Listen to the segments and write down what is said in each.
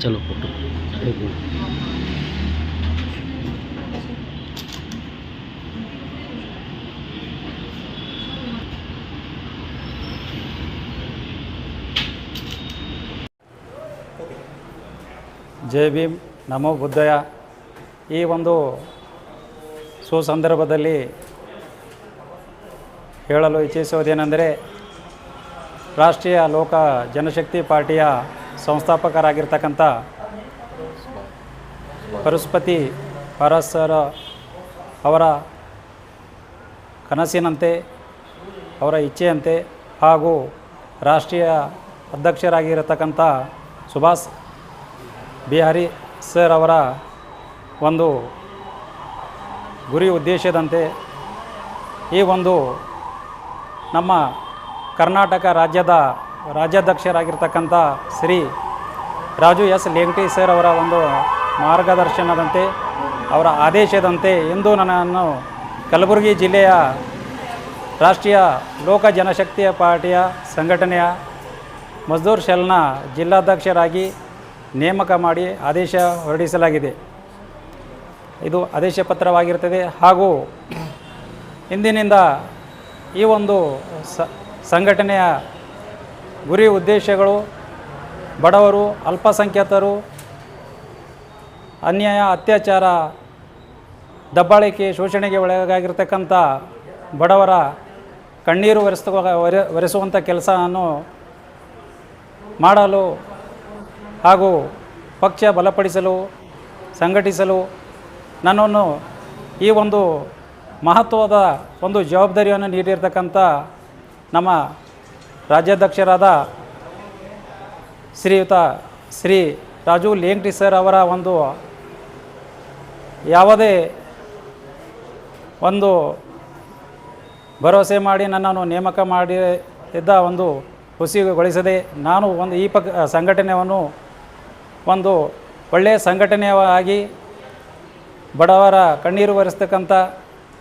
ಚಲೋ ಫೋಟೋ. ಜೈ ಭೀಮ್. ನಮೋ ಬುದ್ಧಯ. ಈ ಒಂದು ಸುಸಂದರ್ಭದಲ್ಲಿ ಹೇಳಲು ಇಚ್ಛಿಸುವುದೇನೆಂದರೆ ರಾಷ್ಟ್ರೀಯ ಲೋಕ ಜನಶಕ್ತಿ ಪಾರ್ಟಿಯ ಸಂಸ್ಥಾಪಕರಾಗಿರ್ತಕ್ಕಂಥ ಪರಸ್ಪತಿ ಪರಸರ ಅವರ ಕನಸಿನಂತೆ, ಅವರ ಇಚ್ಛೆಯಂತೆ ಹಾಗೂ ರಾಷ್ಟ್ರೀಯ ಅಧ್ಯಕ್ಷರಾಗಿರತಕ್ಕಂಥ ಸುಭಾಷ್ ಬಿಹಾರಿ ಸರ್ ಅವರ ಒಂದು ಗುರಿ ಉದ್ದೇಶದಂತೆ ಈ ಒಂದು ನಮ್ಮ ಕರ್ನಾಟಕ ರಾಜ್ಯದ ರಾಜ್ಯಾಧ್ಯಕ್ಷರಾಗಿರ್ತಕ್ಕಂಥ ಶ್ರೀ ರಾಜು ಎಸ್ ಲೇಂಗ್ಟಿ ಸರ್ ಅವರ ಒಂದು ಮಾರ್ಗದರ್ಶನದಂತೆ, ಅವರ ಆದೇಶದಂತೆ ಇಂದು ನನ್ನನ್ನು ಕಲಬುರಗಿ ಜಿಲ್ಲೆಯ ರಾಷ್ಟ್ರೀಯ ಲೋಕ ಜನಶಕ್ತಿಯ ಪಾರ್ಟಿಯ ಸಂಘಟನೆಯ ಮಜ್ದೂರ್ ಶೆಲ್ನ ಜಿಲ್ಲಾಧ್ಯಕ್ಷರಾಗಿ ನೇಮಕ ಮಾಡಿ ಆದೇಶ ಹೊರಡಿಸಲಾಗಿದೆ. ಇದು ಆದೇಶ ಪತ್ರವಾಗಿರ್ತದೆ ಹಾಗೂ ಇಂದಿನಿಂದ ಈ ಒಂದು ಸಂಘಟನೆಯ ಗುರಿ ಉದ್ದೇಶಗಳು, ಬಡವರು, ಅಲ್ಪಸಂಖ್ಯಾತರು, ಅನ್ಯಾಯ, ಅತ್ಯಾಚಾರ, ದಬ್ಬಾಳಿಕೆ, ಶೋಷಣೆಗೆ ಒಳಗಾಗಿರ್ತಕ್ಕಂಥ ಬಡವರ ಕಣ್ಣೀರು ಒರೆಸ್ತ ಒರೆ, ಒರೆಸುವಂಥ ಕೆಲಸವನ್ನು ಮಾಡಲು ಹಾಗೂ ಪಕ್ಷ ಬಲಪಡಿಸಲು, ಸಂಘಟಿಸಲು ನನ್ನನ್ನು ಈ ಒಂದು ಮಹತ್ವದ ಒಂದು ಜವಾಬ್ದಾರಿಯನ್ನು ನೀಡಿರ್ತಕ್ಕಂಥ ನಮ್ಮ ರಾಜ್ಯಾಧ್ಯಕ್ಷರಾದ ಶ್ರೀಯುತ ಶ್ರೀ ರಾಜು ಲೇಂಗ್ಟಿ ಸರ್ ಅವರ ಒಂದು ಯಾವುದೇ ಒಂದು ಭರವಸೆ ಮಾಡಿ ನನ್ನನ್ನು ನೇಮಕ ಮಾಡಿ ಇದ್ದ ಒಂದು ಹುಸಿಗೊಳಿಸದೆ ನಾನು ಒಂದು ಈ ಪಕ್ ಸಂಘಟನೆಯನ್ನು ಒಂದು ಒಳ್ಳೆಯ ಸಂಘಟನೆಯಾಗಿ ಬಡವರ ಕಣ್ಣೀರು ಒರೆಸ್ತಕ್ಕಂಥ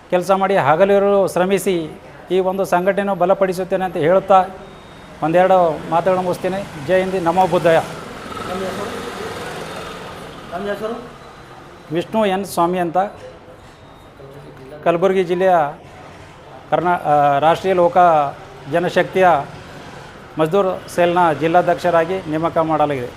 ಕೆಲಸ ಮಾಡಿ ಹಗಲಿರಲು ಶ್ರಮಿಸಿ ಈ ಒಂದು ಸಂಘಟನೆಯನ್ನು ಬಲಪಡಿಸುತ್ತೇನೆ ಅಂತ ಹೇಳುತ್ತಾ ಒಂದೆರಡು ಮಾತುಗಳನ್ನು ಮುಗಿಸ್ತೀನಿ. ಜೈ ಹಿಂದಿ ನಮೋ ಬುದ್ಧಯ. ವಿಷ್ಣು ಎನ್ ಸ್ವಾಮಿ ಅಂತ. ಕಲಬುರಗಿ ಜಿಲ್ಲೆಯ ಕರ್ನಾ ರಾಷ್ಟ್ರೀಯ ಲೋಕ ಜನಶಕ್ತಿಯ ಮಜ್ದೂರ್ ಸೇಲ್ನ ಜಿಲ್ಲಾಧ್ಯಕ್ಷರಾಗಿ ನೇಮಕ ಮಾಡಲಾಗಿದೆ.